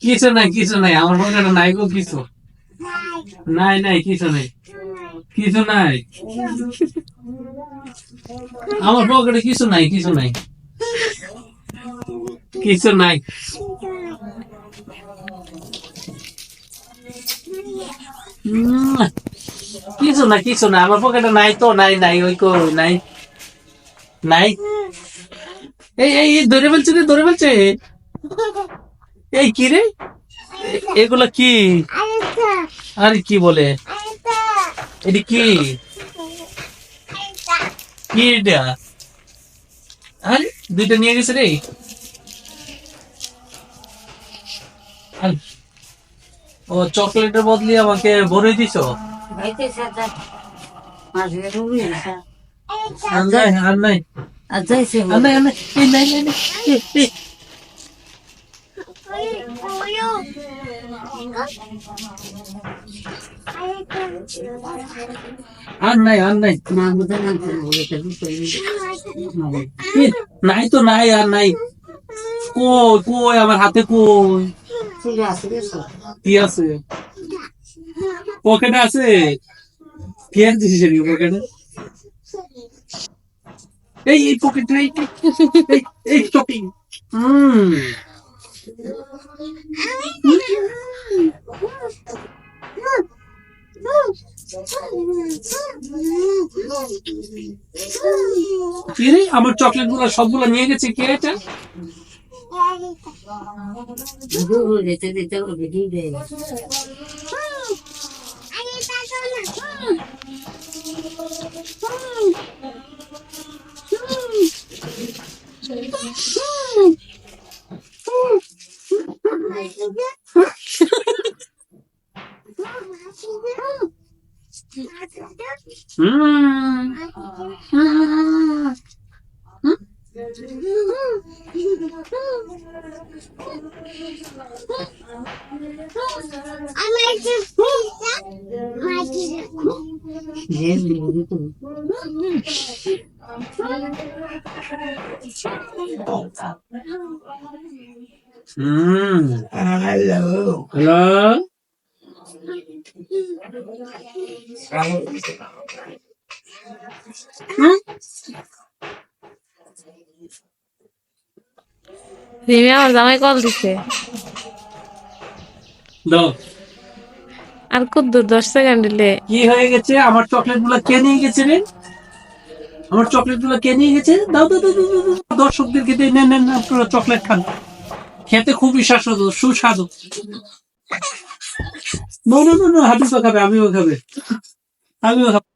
কিছু নাই কিছু নাই, আমার পকেটে নাই গো কিছু। নাই নাই, কিছু নাই। কিছু নাই। আমার পকেটে কিছু নাই কিছু নাই। কিছু নাই। কিছু না কিছু না আমার পকেটে নাই তো, নাই নাই, ওই কো নাই। নাই। এই এই ধরে ফেলছে রে ধরে ফেলছে। এই কি রে? এগুলা কি? আরে কি বলে? এটি কি? কি এটা? আরে দুইটা নিয়ে গেছে রে। ও চকলেটের বদলি আমাকে ভরে দিছো। আর নাই আর নাই। আর নাই আর নাই এই নাই নাই আর নাই আর নাই নাই তো নাই আর নাই কই কই আমার হাতে কই কি আছে পকেটে আছে কি আর দিছিস পকেটে এই এই পকেটে এই এই, শপিং হুম কি আমার চকলেটগুলো সবগুলো নিয়ে গেছে কে এটা হুম হুম হ্যালো হ্যালো রিমি আমার জামাই কল দিছে। দাও। আর কত দূর দশ সেকেন্ড দিলে কি হয়ে গেছে? আমার চকলেটগুলা কে নিয়ে গেছে রে? আমার চকলেটগুলো কে নিয়ে গেছে? দাও দাও। দর্শকদেরকে নেন আপনারা চকলেট খান। খেতে খুবই সুস্বাদু সুস্বাদু। না না না হাবিবা খাবে, আমিও খাবে। আমিও খাবে।